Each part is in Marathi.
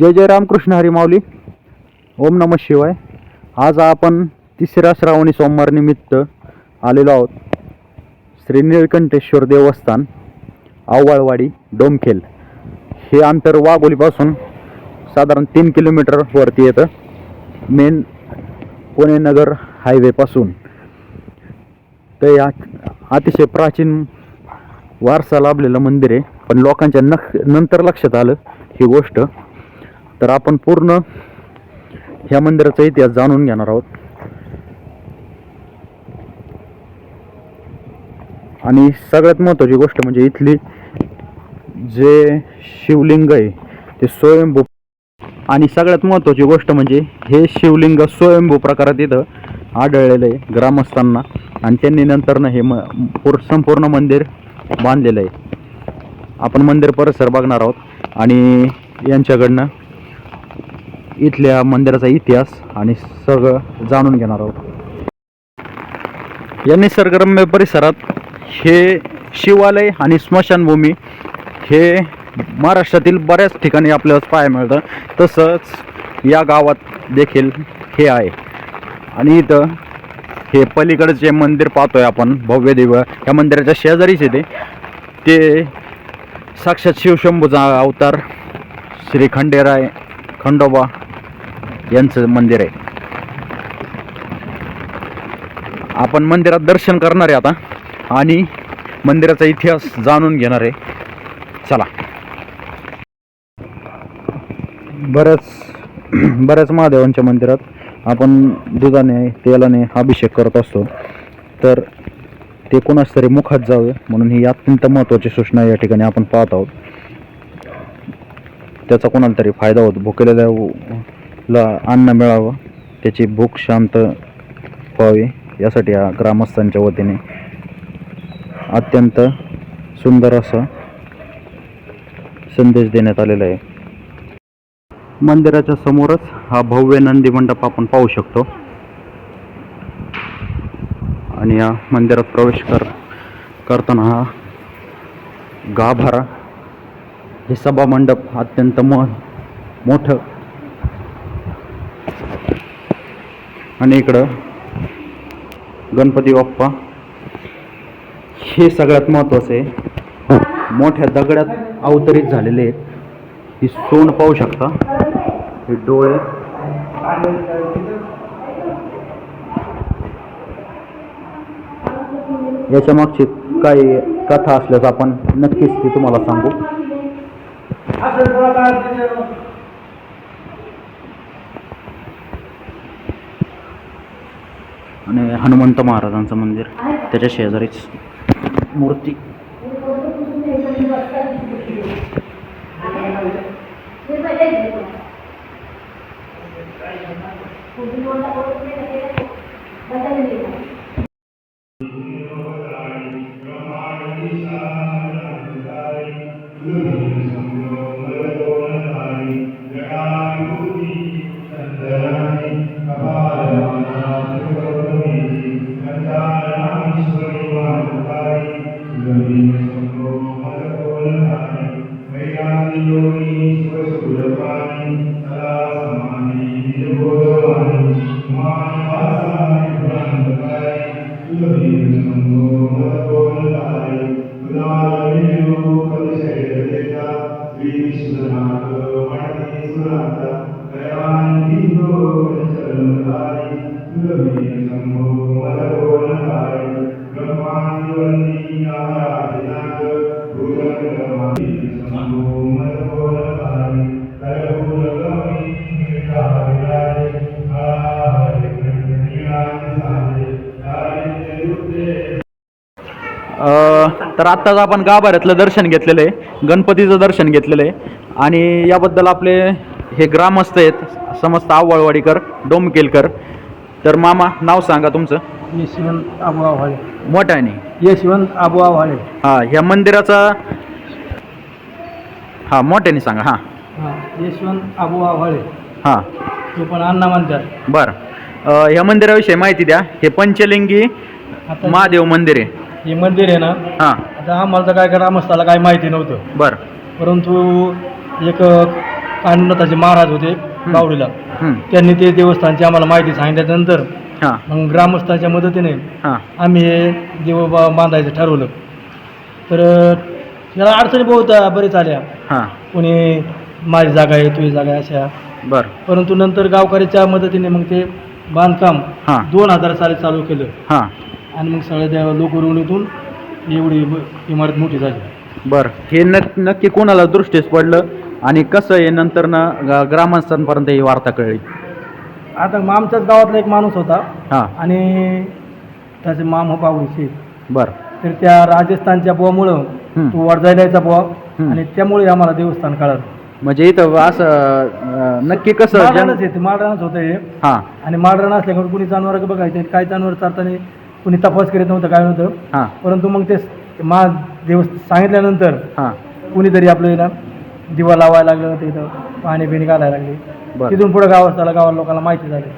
जय जय रामकृष्ण हरी ओम नम शिवाय. आज आपण तिसऱ्या श्रावणी सोमवार निमित्त आलेलो आहोत. श्री निळकंठेश्वर देवस्थान आव्हाळवाडी डोमखेल. हे अंतर वाघोलीपासून साधारण तीन किलोमीटरवरती येतं. मेन पुणे नगर हायवेपासून तर या अतिशय प्राचीन वारसा लाभलेलं मंदिर आहे. पण लोकांच्या नख नंतर लक्षात आलं ही गोष्ट. तर आपण पूर्ण ह्या मंदिराचा इतिहास जाणून घेणार आहोत. आणि सगळ्यात महत्त्वाची गोष्ट म्हणजे इथली जे शिवलिंग आहे ते स्वयंभू आणि सगळ्यात महत्त्वाची गोष्ट म्हणजे हे शिवलिंग स्वयंभू प्रकारात इथं आढळलेलं आहे ग्रामस्थांना. आणि त्यांनी नंतरनं हे म पूर संपूर्ण मंदिर बांधलेलं आहे. आपण मंदिर परिसर बघणार आहोत. आणि यांच्याकडनं इथल्या मंदिराचा इतिहास आणि सगळं जाणून घेणार आहोत. या निसर्गरम्य परिसरात हे शिवालय आणि स्मशानभूमी हे महाराष्ट्रातील बऱ्याच ठिकाणी आपल्याला पाहायला मिळतं. तसंच या गावात देखील हे आहे. आणि इथं हे पलीकडे जे मंदिर पाहतोय आपण भव्य देव या मंदिराच्या शेजारीच येते ते साक्षात शिवशंभूचा अवतार श्री खंडेराय खंडोबा यांचं मंदिर आहे. आपण मंदिरात दर्शन करणार आहे आता. आणि मंदिराचा इतिहास जाणून घेणार आहे. चला. बऱ्याच बऱ्याच महादेवांच्या मंदिरात आपण दुधाने तेलाने अभिषेक करत असतो. तर ते कोणाच तरी मुखात जावे म्हणून ही अत्यंत महत्त्वाची सूचना या ठिकाणी आपण पाहत आहोत. त्याचा कोणाला तरी फायदा होतो. भुकेलेल्या ला अन्न मिळावं त्याची भूक शांत व्हावी यासाठी या ग्रामस्थांच्या वतीने अत्यंत सुंदर असा संदेश देण्यात आलेला आहे. मंदिराच्या समोरच हा भव्य नंदी मंडप आपण पाहू शकतो. आणि या मंदिरात प्रवेश कर करताना हा गाभारा हे सभा मंडप अत्यंत म मोठं. आणि इकडं गणपती बाप्पा. हे सगळ्यात महत्त्वाचं आहे मोठ्या दगडात अवतरित झालेले आहेत. ही सोंड पाहू शकता. हे डोळे. याच्या मागची काही कथा असल्यास आपण नक्कीच ती तुम्हाला सांगू. आणि हनुमंत महाराजांचं मंदिर त्याच्या शेजारीच मूर्ती. अ, तर आत्ताच आपण गाभाऱ्यातलं दर्शन घेतलेलं आहे. गणपतीचं दर्शन घेतलेलं आहे. आणि याबद्दल आपले हे ग्रामस्थ आहेत समस्त आवळवाडीकर डोमकेलकर. तर मामा नाव सांगा तुमचं. यशवंत आबू आव्हाळे मोठ्याने यशवंत आबू आव्हाळे हां ह्या मंदिराचा हां मोठ्याने सांगा हां. हां यशवंत आबू आव्हाळे हां. तो पण अण्णा म्हणतात. बरं. अ, ह्या मंदिराविषयी माहिती द्या. हे पंचलिंगी आता महादेव मंदिर आहे. हे मंदिर आहे ना हां. आता आम्हाला तर काय ग्रामस्थाला काय माहिती नव्हतं. बरं. परंतु एक कानुनाथाचे महाराज होते बावडीला. हं. त्यांनी ते देवस्थानची आम्हाला माहिती सांगितल्यानंतर हां. मग ग्रामस्थांच्या मदतीने हां. आम्ही हे देव बा- बांधायचं ठरवलं. तर याला अडचणी बहुत बरेच आल्या. हां. कोणी माझी जागा आहे तुझी जागा आहे अशा. बरं. परंतु नंतर गावकऱ्याच्या मदतीने मग ते बांधकाम हां. दोन हजार साली चालू केलं. हां. आणि मग सगळ्या त्या लोकरुणीतून एवढी इमारत मोठी झाली. बरं. हे नक् नक्की कोणाला दृष्टीस पडलं आणि कसं आहे नंतर ना ग- ग्रामस्थांपर्यंत ही वार्ता कळली? आता मग आमच्याच गावातला एक माणूस होता. हां. आणि त्याचे माम पावडीचे बरं. तर त्या राजस्थानच्या बुवामुळं हं. तो वडजायलाचा बुवा. हं. आणि त्यामुळे आम्हाला देवस्थान कळालं. म्हणजे इथं असं अं, नक्की कसं जन माळरानच आहे ते माळरानच होतं हे. हां. आणि माळरान असल्यामुळे कुणी जनावर बघायचे काय जनावर चालताना कुणी तपास करीत नव्हतं काय नव्हतं. हां. परंतु मग ते मा देव सांगितल्यानंतर हां. कुणीतरी आपलं ना दिवा लावायला लागलं तिथं पाणी बिणी घालायला लागले. बरं. तिथून पुढे गावाला गावाला लोकांना माहिती झाली.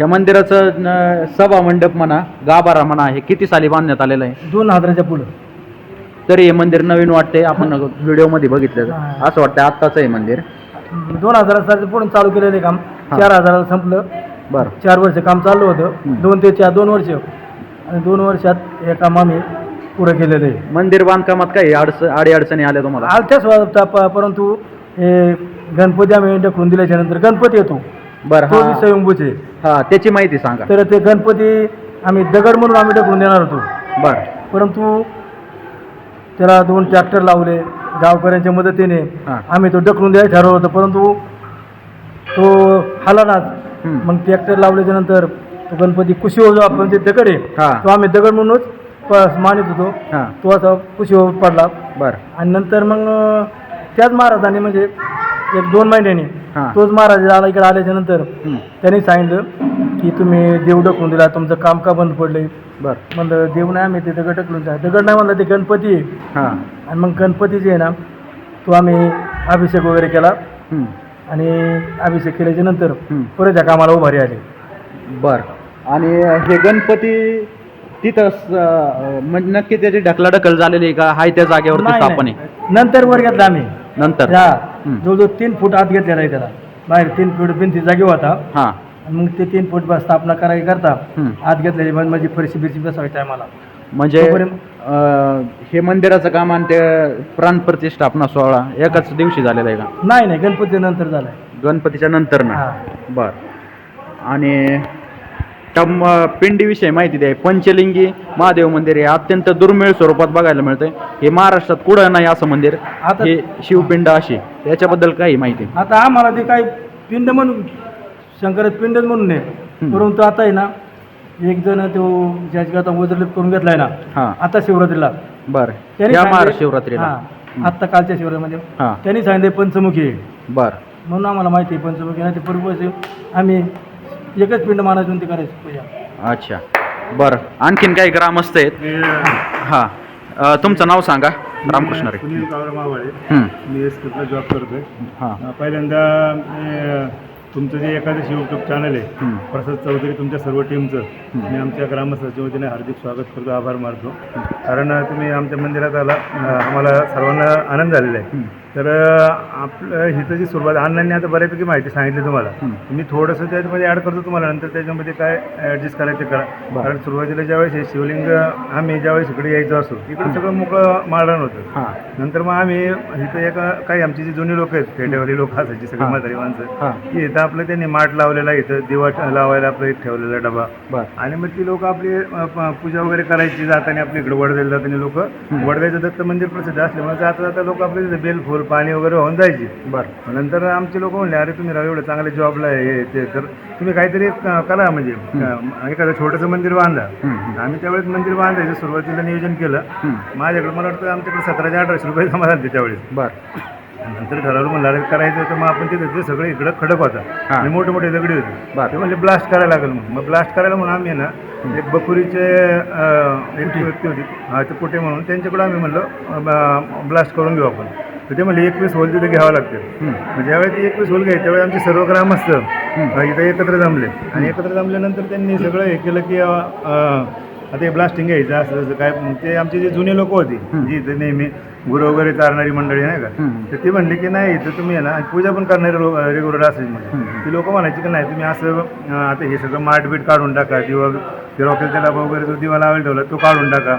या मंदिराचं न- सभा मंडप म्हणा गाभारा म्हणा हे किती साली बांधण्यात आलेलं आहे? दोन हजाराच्या पुढं. तरी हे मंदिर नवीन वाटते आपण व्हिडिओमध्ये बघितलं. हां. असं वाटतं आत्ताचं आहे मंदिर. दोन हजाराचं पुढून चालू केलेलं काम. हा. चार हजाराला संपलं. बरं. चार वर्ष काम चालू होतं. हं. दोन ते चार दोन वर्ष. आणि दोन वर्षात हे काम आम्ही पुरं केलेलं आहे. मंदिर बांधकामात काही अडच अडी अडचणी आल्या तुम्हाला? आलत्याच होता प- परंतु हे गणपती आम्ही ढकलून दिल्याच्या नंतर गणपती येतो. बरं तो बी हा. स्वयंभूचे. हा त्याची माहिती सांगा. तर ते गणपती आम्ही दगड म्हणून आम्ही ढकलून देणार होतो. बरं. परंतु त्याला दोन ट्रॅक्टर लावले गावकऱ्यांच्या मदतीने हां. आम्ही तो ढकलून द्यायला ठरवलं होतं. परंतु तो हलानाच हं. मग ट्रॅक्टर लावल्याच्या नंतर तो गणपती जो आपण जे दगड आहे हां. तो आम्ही दगड म्हणूनच प- मानित होतो. हां. तो असा कुशीवर पडला. बरं. आणि नंतर मग अं, त्याच महाराजांनी म्हणजे एक दोन महिन्यांनी हां. तोच महाराज आला इकडे आल्याच्यानंतर हं. त्यांनी सांगितलं की तुम्ही देव ढकलून दिला तुमचं काम का बंद पडलंय? बरं. म्हणलं देव नाही आम्ही ते दगड ढकलून जा दगड नाही म्हणलं ते गणपती आहे. हां. आणि मग गणपती जे आहे ना तो आम्ही अभिषेक वगैरे केला. आणि अभिषेक केल्याच्यानंतर हं. परत त्या कामाला उभारी आली. बरं. आणि हे गणपती तिथं म्हणजे नक्की त्याची ढकलाढकल झालेली आहे का? हाय त्या जागेवरती नाही, स्थापन नाही. आहे. नंतर वर घेतला आम्ही. नंतर? हा. हं. जवळजवळ तीन फूट आत घेतलेला आहे त्याला. बाहेर तीन फूट भिंती जागी होता. हां. आणि मग ते तीन फूट बस स्थापना करायची करता. आत घेतलेली म्हणजे माझी फरशी बिरशी बसवायची टायमाला. म्हणजे तोपर्यंत- अं, हे मंदिराचं काम आणि ते प्राणप्रतिष्ठापना सोहळा एकाच दिवशी झालेला आहे का? नाही नाही. गणपती नंतर झालाय. गणपतीच्या नंतर ना हा. बर. आणि टम पिंडीविषयी माहिती द्या. पंचलिंगी महादेव मंदिर हे अत्यंत दुर्मिळ स्वरूपात बघायला मिळतंय. हे महाराष्ट्रात कुठं नाही असं मंदिर. आता- हे शिवपिंड अशी. त्याच्याबद्दल काही माहिती आता आम्हाला ते काही पिंड म्हणून शंकरात पिंडच म्हणून नाही हं. परंतु आता आहे ना एक जण तो ज्याची आता वज्रलेप करून घेतलाय ना हां. आता शिवरात्रीला. बर. या हां, आत्ता कालच्या शिवरात्रीमध्ये. हां. त्यांनी सांगितले पंचमुखी. आहे. बर. म्हणून आम्हाला माहिती आहे पंचमुखी. नाही ते पूर्व आम्ही एकच पिंड मानायचं ते करायचं. पूजा. अच्छा. बर. आणखीन काही ग्रामस्थ आहेत? हां. अं, तुमचं नाव सांगा. रामकृष्ण रे. सुनील कावरा मावाळे. हं. मी एस जॉब करतोय. हां. अं, पहिल्यांदा मी, अं, तुमचं जे एकादशी यूट्यूब चॅनल आहे हं. प्रसाद चौधरी तुमच्या सर्व टीमचं. मी आमच्या ग्रामस्थांच्या वतीने हार्दिक स्वागत करतो आभार मानतो. कारण तुम्ही आमच्या मंदिरात आला अं, आम्हाला सर्वांना आनंद झालेला आहे. तर आपलं हिचं जी सुरुवात अण्णांनी आता बऱ्यापैकी माहिती सांगितली तुम्हाला. मी थोडंसं त्याच्यामध्ये ॲड करतो तुम्हाला नंतर त्याच्यामध्ये काय ॲडजस्ट करायचं ते करा. कारण सुरुवातीला ज्यावेळेस हे शिवलिंग आम्ही ज्यावेळेस इकडे यायचो असो इकडे सगळं मोकळं माळरान होतं. नंतर मग आम्ही इथं एक काही आमची जी जुनी लोक आहेत खेड्यावरी लोक असायची सगळी. म्हातारी माणसं. की इथं आपलं त्यांनी माठ लावलेला इथं दिवा लावायला आपलं एक ठेवलेला डबा. आणि मग ती लोक आपली पूजा वगैरे करायची जाताना आपली इकडे वडद्याला जाताना लोक. वडद्याचं दत्त मंदिर प्रसिद्ध असल्यामुळे जाता जाता लोक आपले बेल फुल पाणी वगैरे होऊन जायची. बर. नंतर आमचे लोक म्हणले अरे तुम्ही राव एवढं चांगल्या जॉबला आहे हे ते तर तुम्ही काहीतरी एक करा म्हणजे अ, एखादं छोटंसं मंदिर बांधा. आम्ही त्यावेळेस मंदिर बांधायचं सुरुवातीला नियोजन केलं. माझ्याकडे मला वाटतं आमच्याकडे सतराशे अठराशे रुपये जमा झाले त्यावेळेस. बर. नंतर ठरवलं म्हणलं अरे करायचं तर मग आपण तिथे ते सगळे इकडं खडक होता. हां. आणि मोठे मोठे दगडी होते. बरं. ते म्हणले ब्लास्ट करायला लागेल मग मग ब्लास्ट करायला म्हणून आम्ही ना एक बकुरीचे अं, एक व्यक्ती होती. हा ते कुठे म्हणून त्यांच्याकडे आम्ही म्हणलं ब्लास्ट करून घेऊ आपण. तर ते म्हणले एकवीस होल तिथे घ्यावं लागते ज्यावेळी ते एकवीस होल घ्यायचे त्यावेळी आमचे सर्व ग्रामस्थ इथं एकत्र जमले. आणि एकत्र जमल्यानंतर त्यांनी सगळं हे केलं की आता हे ब्लास्टिंग घ्यायचं असं जसं काय मग ते आमचे जे जुने लोक होते जी इथं नेहमी गुरु वगैरे चारणारी मंडळी नाही का. तर ती म्हणली की नाही इथं तुम्ही आहे ना पूजा पण करणारे लोक रेग्युलर असायचे म्हणजे ती लोक म्हणायची की नाही तुम्ही असं आता हे सगळं माठबीट काढून टाका दिवा ते रॉकेलच्या डबा वगैरे जो दिवा लावायला ठेवला तो काढून टाका.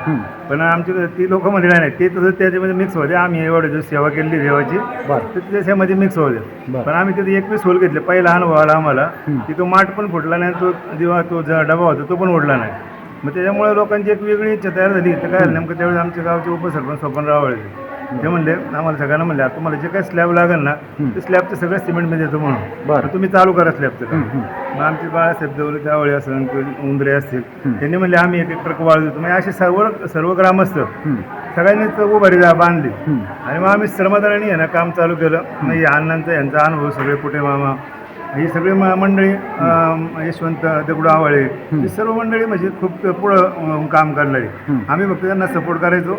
पण आमची ती लोक म्हणजे नाही ते तसं त्याच्यामध्ये मिक्स होते आम्ही एवढे दिवस सेवा केली देवाची तर त्याच्यामध्ये मिक्स होते. पण आम्ही तिथे एकवीस होल घेतले. पहिला अनुभव आला आम्हाला की तो माठ पण फुटला नाही तो दिवा तो जो डबा होता तो पण उडला नाही. मग त्याच्यामुळे लोकांची एक वेगळी इच्छा तयार झाली. तर काय झालं, नेमकं त्यावेळेस आमच्या गावचे उपसरपंच स्वपन रावळे ते म्हणले आम्हाला सगळ्यांना म्हणले आता तुम्हाला जे काही स्लॅब लागेल ना ते स्लॅबचं सगळं सिमेंटमध्ये येतो म्हणून. बरं. तुम्ही चालू करा स्लॅबचं काम मग आमचे बाळासाहेब देवळे त्यावळे असेल किंवा उंदरे असतील त्यांनी म्हणले आम्ही एक एक ट्रक वाळू देतो. म्हणजे असे सर्व सर्व ग्रामस्थ सगळ्यांनीच उभारी जा बांधली. आणि मग आम्ही श्रमदानाने आहे ना काम चालू केलं. मग या अण्णांचा यांचा अनुभव सगळे कुठे मामा? ही सगळी म- मंडळी अं, यशवंत दगडू आवळे ही सर्व मंडळी म्हणजे खूप पुढं अं, काम करणारी. आम्ही फक्त त्यांना सपोर्ट करायचो.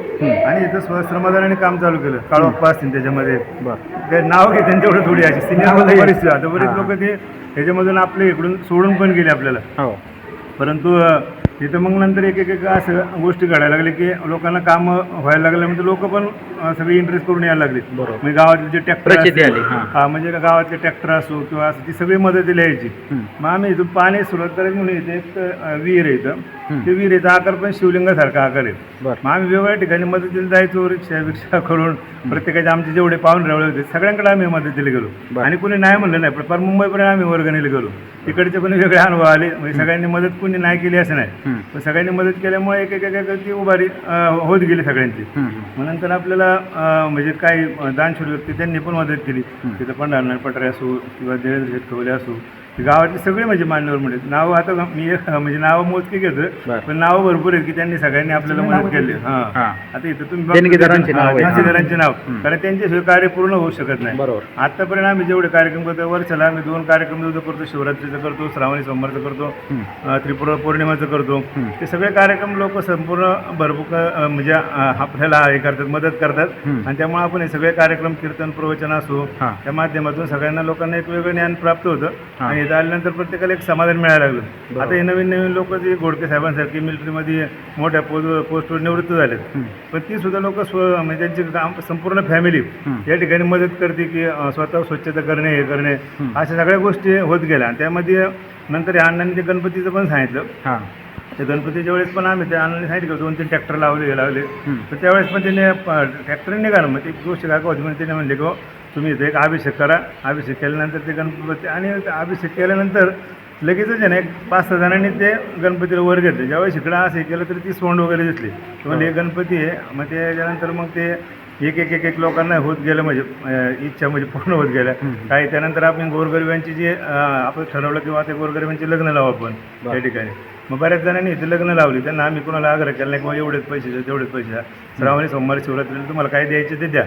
आणि इथं स्व- श्रमदानाने काम चालू केलं. काळोप्पा असतील त्याच्यामध्ये. बरं. ते नाव घे त्यांच्याकडे थोडी अशी. सिनियर बरीच आता बरेच लोक ते ह्याच्यामधून आपले इकडून सोडून पण गेले आपल्याला. हो. परंतु अ, तिथं मग नंतर एक एक असं गोष्टी घडायला लागल्या की लोकांना काम व्हायला लागलं म्हणजे लोक पण सगळी इंटरेस्ट करून यायला लागले बरोबर. म्हणजे गावातले जे ट्रॅक्टर प्रचिती आली, हां. हा म्हणजे गावातले ट्रॅक्टर असो किंवा असं ती सगळी मदतीला यायची. मग आम्ही इथून पाणी सुरुवात करायची म्हणून इथे एक अ, विहीर आहे इथं. ते विहिरीचा आकार पण शिवलिंगासारखा आकार आहे. बरं. मग आम्ही वेगवेगळ्या ठिकाणी मदतीला जायचो रिक्षा रिक्षा करून प्रत्येकाचे आमचे जेवढे पाहून रावळे होते सगळ्यांकडे आम्ही मदतीला गेलो. बरं. आणि कोणी नाही म्हणलं नाही पण फार मुंबईपर्यंत आम्ही वर्गणीला गेलो. तिकडचे पण वेगळे अनुभव आले म्हणजे सगळ्यांनी मदत कोणी नाही केली असं नाही. पण सगळ्यांनी मदत केल्यामुळे एक एक एक एक ती उभारी अं, होत गेली सगळ्यांची. मग नंतर आपल्याला अं, म्हणजे काही अं, दानशूर व्यक्ती त्यांनी पण मदत केली. तिथं पंढरनाथ पटरे असो किंवा देवेंद्र शेतकवले असो गावातले सगळे म्हणजे मान्यवर म्हणजे नावं आता मी एक म्हणजे नावं मोजकी घेतो. पण नावं भरपूर आहेत की त्यांनी सगळ्यांनी आपल्याला मदत केली. हां. आता इथं तुम्ही देणगीदारांची नावं कारण त्यांच्याशिवाय कार्य पूर्ण होऊ शकत नाही. बरोबर. आतापर्यंत आम्ही जेवढे कार्यक्रम करतो वर्षाला आम्ही दोन कार्यक्रम जो करतो शिवरात्रीचं करतो श्रावणी सोमवारचं करतो त्रिपुरा पौर्णिमाचं करतो. ते सगळे कार्यक्रम लोक संपूर्ण भरपूर म्हणजे आपल्याला हे करतात मदत करतात. आणि त्यामुळे आपण हे सगळे कार्यक्रम कीर्तन प्रवचन असो. त्या माध्यमातून सगळ्यांना लोकांना एक वेगळं ज्ञान प्राप्त होतं. आणि इथं आल्यानंतर प्रत्येकाला एक समाधान मिळायला लागलं. आता हे नवीन नवीन लोक जे घोडके साहेबांसारखी मिलिटरीमध्ये मोठ्या पोस्ट पोस्टवर निवृत्त झालेत. पण ती सुद्धा लोक स्व म्हणजे त्यांची काम संपूर्ण फॅमिली या ठिकाणी मदत करते की स्वतः स्वच्छता करणे हे करणे अशा सगळ्या गोष्टी होत गेल्या. आणि त्यामध्ये नंतर या अण्णांनी ते गणपतीचं पण सांगितलं. त्या गणपतीच्या वेळेस पण आम्ही त्या अण्णांनी सांगितलं दोन तीन ट्रॅक्टर लावले लावले. तर त्यावेळेस पण त्याने ट्रॅक्टर निघालं. मग ती गोष्ट होती म्हणजे त्याने म्हणले की "हो, तुम्ही इथे एक अभिषेक करा. अभिषेक केल्यानंतर ते गणपती आणि अभिषेक केल्यानंतर लगेचच आहे ना एक पाच सहा जणांनी ते गणपतीला वर घेतले. ज्यावेळेस इकडं असं हे केलं तर ती सोंड वगैरे दिसली. म्हणजे हे गणपती आहे मग त्याच्यानंतर मग ते एक एक एक एक लोकांना होत गेलं म्हणजे इच्छा म्हणजे पूर्ण होत गेल्या. काही त्यानंतर आपण गोरगरिबांची जी आपण ठरवलं किंवा ते गोरगरिबांची लग्न लावू आपण. त्या ठिकाणी. मग बऱ्याच जणांनी इथे लग्न लावली. त्यांना आम्ही कोणाला आग्रह केला नाही किंवा एवढेच पैसे द्या तेवढेच पैसे द्या. श्रावणी सोमवारी शिवरात्रीला तुम्हाला काय द्यायचे ते द्या.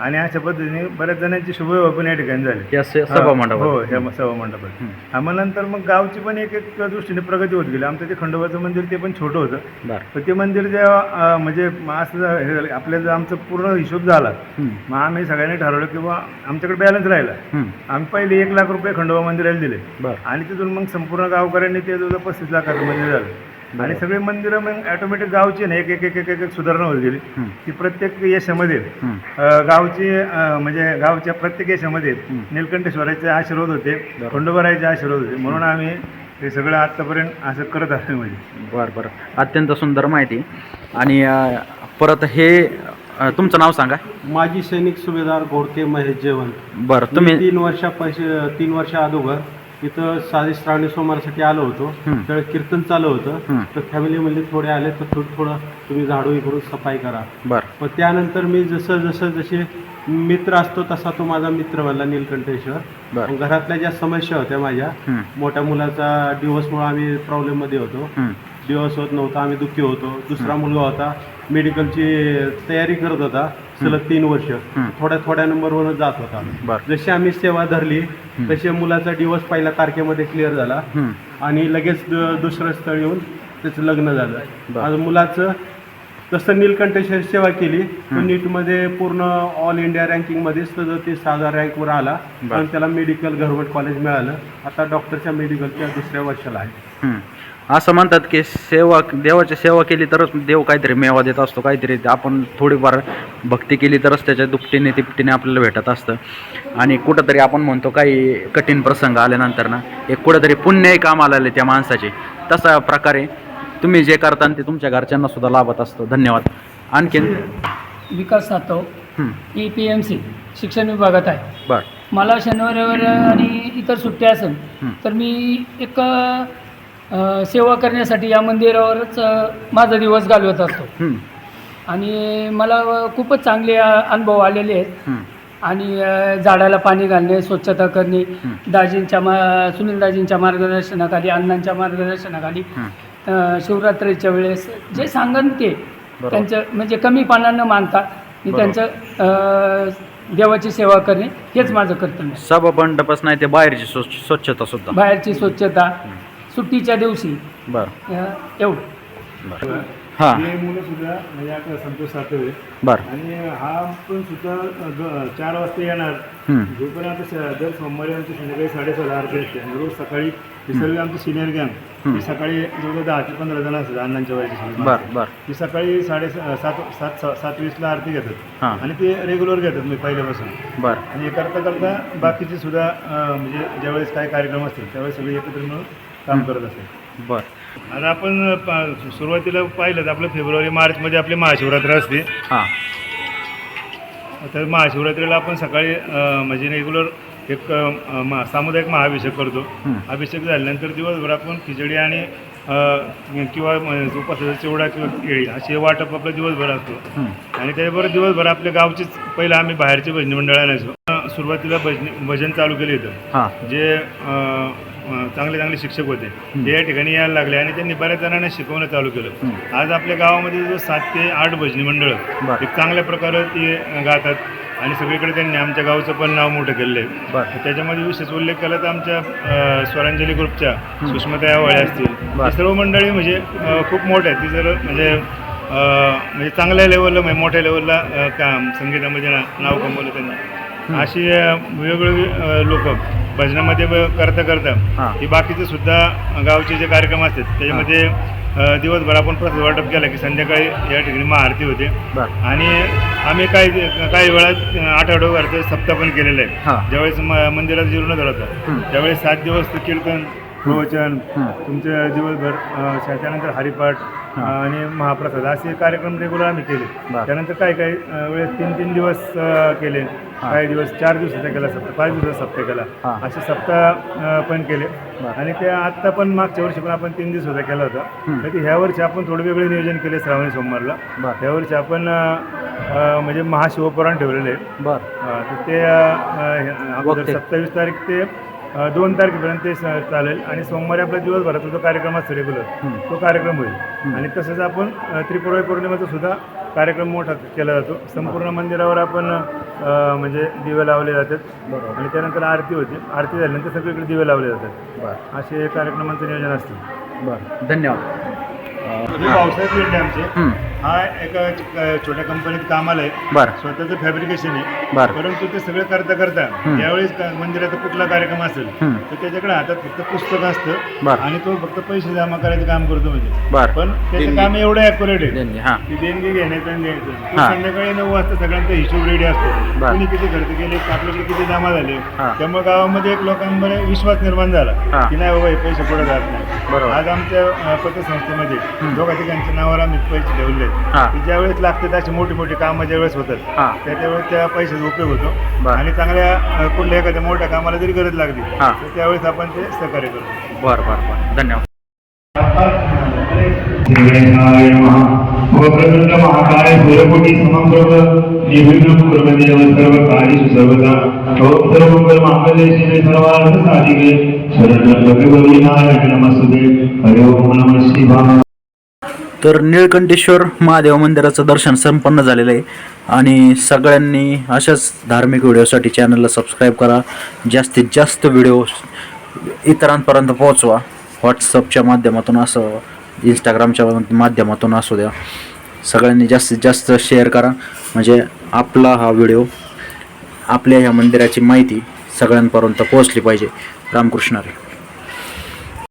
आणि अशा पद्धतीने बऱ्याच जणांची शुभविवाह पण या ठिकाणी झाली. या स- सभा मंडपात. हो म- सभा मंडपात. मग नंतर मग गावची पण एक एक दृष्टीने प्रगती होत गेली. आमचं ते खंडोबाचं मंदिर ते पण छोटं होतं. बरं. पण ते मंदिर जेव्हा अं, म्हणजे म असं हे झालं, आपल्याला आमचं पूर्ण हिशोब झाला मग आम्ही सगळ्यांनी ठरवलं की बा आमच्याकडे बॅलन्स राहिला. आम्ही पहिले एक लाख रुपये खंडोबा मंदिराला दिले. बरं. आणि तिथून मग संपूर्ण गावकऱ्यांनी ते जवळ पस्तीस लाखाचं मंदिर झालं. आणि सगळे मंदिरं मग ऑटोमॅटिक गावची ना एक एक एक एक एक एक सुधारणा होत गेली. की प्रत्येक यशामध्ये गावची म्हणजे गावच्या प्रत्येक यशामध्ये निलकंठेश्वराचे आशीर्वाद होते खंडोबारायचे आशीर्वाद होते. म्हणून आम्ही हे सगळं आत्तापर्यंत असं करत असतो म्हणजे. बरं बरं. अत्यंत सुंदर माहिती. आणि परत हे तुमचं नाव सांगा. माजी सैनिक सुभेदार घोडके महेश जेवण. बरं तुम्ही तीन वर्षा पैसे तीन वर्ष अगोदर इथं साधी श्रावणी सोमवारसाठी आलो होतो. त्यावेळेस कीर्तन चालू होतं. तर फॅमिली म्हणजे थोडे आले तर थोडं थोडं तुम्ही झाडू इकडून सफाई करा बरं मग त्यानंतर मी जसं जसं जसे मित्र असतो तसा तो माझा मित्र बनला नीलकंठेश्वर बरं. मग घरातल्या ज्या समस्या होत्या माझ्या. मोठ्या मुलाचा डिवोर्समुळे आम्ही प्रॉब्लेममध्ये होतो हं. दिवस होत नव्हता आम्ही दुःखी होतो. दुसरा मुलगा होता मेडिकलची तयारी करत होता सलग तीन वर्ष. थोड्या थोड्या नंबरवर जात होता. जशी आम्ही सेवा धरली तसे मुलाचा दिवस पहिल्या तारखेमध्ये क्लिअर झाला. आणि लगेच दुसरं स्थळ येऊन त्याचं लग्न झालं. आज मुलाचं तसं नीलकंठेश्वर सेवा केली तो नीटमध्ये पूर्ण ऑल इंडिया रँकिंगमध्ये सदतीस हजार रँकवर आला. आणि त्याला मेडिकल गव्हर्नमेंट कॉलेज मिळालं. आता डॉक्टरच्या मेडिकलच्या दुसऱ्या वर्षाला आहे. असं म्हणतात की सेवा देवाची सेवा केली तरच देव काहीतरी मेवा देत असतो काहीतरी आपण थोडीफार भक्ती केली तरच त्याच्या दुपटीने तिपटीने आपल्याला भेटत असतं. आणि कुठंतरी आपण म्हणतो काही कठीण प्रसंग आल्यानंतर ना एक कुठंतरी पुण्यही काम आलेले त्या माणसाचे. तसा प्रकारे तुम्ही जे करता ते तुमच्या घरच्यांना सुद्धा लाभत असतो. धन्यवाद. आणखीन? Vikas Satav. E P M C शिक्षण विभागात आहे. बर. मला शनिवार रविवार आणि इतर सुट्ट्या असेल. तर मी एक अ, सेवा करण्यासाठी या मंदिरावरच अ, माझा दिवस घालवत असतो हम्म. आणि मला खूपच चांगले अ, अनुभव आलेले आहेत हम्म. आणि अ, झाडाला पाणी घालणे स्वच्छता करणे. दाजींच्या मा सुनील दाजींच्या मार्गदर्शनाखाली अण्णांच्या मार्गदर्शनाखाली. अ, शिवरात्रीच्या वेळेस जे सांगन ते बरोबर. त्यांचं म्हणजे कमीपणा न मानता मी बरोबर. त्यांचं अ, देवाची सेवा करणे हेच माझं कर्तव्य आहे. सभा मंडपच नाही ते बाहेरची स्वच्छ स्वच्छता सुद्धा बाहेरची स्वच्छता सुट्टीच्या दिवशी. बर. अ, एवढं. हां. हे मुलं सुद्धा म्हणजे आता संतोष सातवे बर. आणि हा पण सुद्धा ग- चार वाजता येणार. जोपर्यंत स- दर सोमवारी आमची संध्याकाळी असते आणि रोज सकाळी ही सर्व आमची सिनियर गँग ही सकाळी जवळजवळ दहा ते पंधरा जण असतात अण्णांच्या वयाची सगळी बर बर. ती सकाळी साडे सात सात सात वीसला आरती घेतात. हां. आणि ते रेग्युलर घेतात मी पहिल्यापासून. बर. आणि हे करता करता बाकीचे सुद्धा अं, म्हणजे ज्यावेळेस काय कार्यक्रम असतील त्यावेळेस सगळे एकत्र मिळून काम करत असतात बर. आता आपण पा- सुरुवातीला पाहिलं तर आपलं फेब्रुवारी मार्चमध्ये आपली महाशिवरात्र असते. हां. तर महाशिवरात्रीला आपण सकाळी अं, म्हणजे रेग्युलर एक अं, म- सामुदायिक महाअभिषेक करतो. हं. अभिषेक झाल्यानंतर दिवसभर आपण खिचडी आणि अं, किंवा म- उपासाचा चिवडा किंवा केळी असे वाटप आपलं दिवसभर असतो. हं. आणि त्याच्याबरोबर दिवसभर आपल्या गावचीच पहिलं आम्ही बाहेरचे भजनी मंडळ आणायचो अं, सुरुवातीला भजनी भजन चालू केले होतं हां. जे अं, चांगले चांगले शिक्षक होते. ते या ठिकाणी यायला लागले आणि त्यांनी बऱ्याच जणांना शिकवणं चालू केलं. आज आपल्या गावामध्ये जो सात ते आठ भजनी मंडळ. एक चांगल्या प्रकारे ते गातात आणि सगळीकडे त्यांनी आमच्या गावचं पण नाव मोठं केलेलं आहे. त्याच्यामध्ये विशेष उल्लेख केला तर आमच्या स्वरांजली ग्रुपच्या सुष्मता यावळे असतील. सर्व मंडळी म्हणजे खूप मोठ्या आहेत. ती जर म्हणजे म्हणजे चांगल्या लेवलला म्हणजे मोठ्या लेवलला काम संगीतामध्ये नाव कमवलं त्यांनी. अशी वेगवेगळी लोक. भजनामध्ये करता करता हां. ही बाकीचे सुद्धा गावचे जे कार्यक्रम असतात त्याच्यामध्ये दिवसभर आपण प्रसाद वाटप केला की संध्याकाळी या ठिकाणी महाआरती होते आणि आम्ही काही काही वेळात आठवड्यावरचं सप्ताह पण केलेलं. आहे ज्यावेळेस मंदिरात जीर्ण हं. होतं त्यावेळेस सात दिवस कीर्तन प्रवचन हं. तुमचं दिवसभर त्यानंतर हरिपाठ आणि महाप्रसाद असे कार्यक्रम रेग्युलर आम्ही केले. त्यानंतर काही काही वेळेस तीन तीन दिवस केले काही दिवस चार दिवसाचा केला सप्ताह पाच दिवसाचा सप्ताह केला. असे सप्ताह पण केले. आणि ते आत्ता पण मागच्या वर्षी पण आपण तीन दिवसाचा केला होता. तर ह्या वर्षी आपण थोडं वेगळे नियोजन केले श्रावणी सोमवारला बरं. या वर्षी आपण म्हणजे महाशिवपुराण ठेवलेलं आहे तर ते. सत्तावीस तारीख ते दोन तारखेपर्यंत ते स- चालेल. आणि सोमवारी आपला दिवसभराचा जो कार्यक्रम असतो रेग्युलर. तो कार्यक्रम होईल. आणि तसंच आपण अं, त्रिपुरारी पौर्णिमेचा सुद्धा कार्यक्रम मोठा केला जातो. संपूर्ण मंदिरावर आपण अं, म्हणजे दिवे लावले जातात. आणि त्यानंतर आरती होते. आरती झाल्यानंतर सगळीकडे दिवे लावले जातात. बर. असे कार्यक्रमांचं नियोजन असतं. बर. धन्यवाद. हे पावसाळ्यात आहे आमचे हं. एका च- छोट्या कंपनीत कामाला आहे बर स्वतःचं फॅब्रिकेशन आहे बरं. परंतु ते सगळं करता करता. ज्यावेळेस का- मंदिराचा कुठला कार्यक्रम असेल हं. तर त्याच्याकडे हातात फक्त पुस्तक असतं बरं. आणि तो फक्त पैसे जमा करायचं काम करतो म्हणजे बर पण त्याचं काम एवढं ॲक्युरेट आहे देणगी हां की देणगी घेण्याचं आणि द्यायचं तो हां. संध्याकाळी नऊ वाजता सगळ्यांचा हिशोब रेडी असतो बरं. कोणी किती खर्च केले आपल्याकडे किती जमा झाले हां. त्यामुळे गावामध्ये एक लोकांमध्ये विश्वास निर्माण झाला हां. की नाही बाबा हे पैसे पुढे जात नाही बरोबर. आज आमच्या पतसंस्थेमध्ये दोघा ठिकाणच्या नावावर आम्ही पैसे ठेवले हां. की ज्यावेळेस लागतात अशी मोठी मोठी कामं ज्यावेळेस होतात हां. त्या त्यावेळेस त्या पैशाचा उपयोग होतो. आणि चांगल्या कुठल्या एखाद्या मोठ्या कामाला जरी गरज लागली हां. तर त्यावेळेस आपण ते सहकार्य करतो बर बर बर धन्यवाद महाकाय सूर्यकोटी समप्रभ निर्विघ्न सर्वदा सर्वार्थ साधिके हरि ओम नमः शिवाय तर निळकंठेश्वर महादेव मंदिराचं दर्शन संपन्न झालेलं आहे. आणि सगळ्यांनी अशाच धार्मिक व्हिडिओसाठी चॅनलला सबस्क्राईब करा. जास्तीत जास्त व्हिडिओ इतरांपर्यंत पोहोचवा. व्हॉट्सअपच्या माध्यमातून असं इंस्टाग्रामच्या माध्यमातून असू द्या. सगळ्यांनी जास्तीत जास्त शेअर करा. म्हणजे आपला हा व्हिडिओ आपल्या ह्या मंदिराची माहिती सगळ्यांपर्यंत पोहोचली पाहिजे. रामकृष्णारे